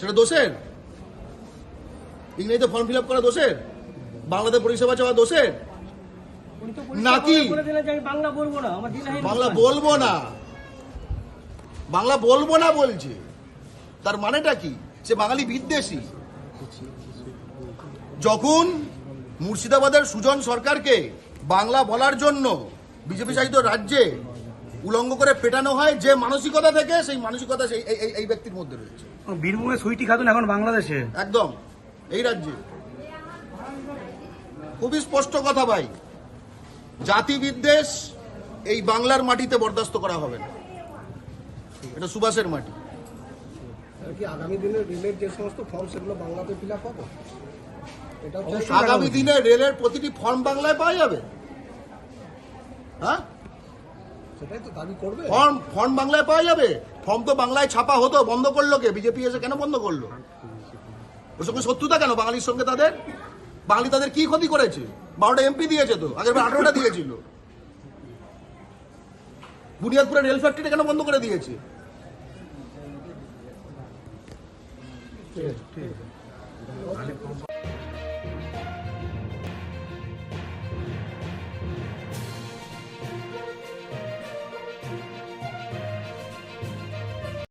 সেটা দোষের? ইংরেজিতে ফর্ম ফিল আপ করা দোষের? বাংলাতে পরিষেবা চাওয়া দোষের? নাকি? বাংলা বলব না বাংলা বলব না। বাংলা বলব না বলছে। তার মানেটা কি? সে বাঙালি বিদ্বেষী। যখন মুর্শিদাবাদের সুজন সরকারকে বাংলা বলার জন্য বিজেপি শাসিত রাজ্যে উলঙ্গ করে পেটানো হয় যে মানসিকতা থেকে সেই মানসিকতা সেই এই- ব্যক্তির মধ্যে রয়েছে। বীরভূমে সুইটি খাতুন এখন বাংলাদেশে? একদম। এই রাজ্যে। খুবই স্পষ্ট কথা ভাই। জাতি বিদ্বেষ এই বাংলার মাটিতে বরদাস্ত করা হবে না। এটা সুভাষের মাটি। আগামী দিনে রেলের যে সমস্ত ফর্ম সেগুলো বাংলাতে ফিল আপ হবে। আগামী দিনে রেলের প্রতিটি ফর্ম বাংলায় পাওয়া যাবে। হ্যাঁ? সেটাই তো দাবি করবে। ফর্ম ফর্ম বাংলায় পাওয়া যাবে? ফর্ম তো বাংলায় ছাপা হতো বন্ধ করল কে? বিজেপি এসে কেন বন্ধ করল? ওর সঙ্গে শত্রুতা কেন? বাঙালির সঙ্গে তাদের? বাঙালি তাদের কি ক্ষতি করেছে? বারোটা এমপি দিয়েছে তো আগের বার আঠারোটা দিয়েছিল। বুনিয়াদপুরে রেল ফ্যাক্টরি কেন বন্ধ করে দিয়েছে?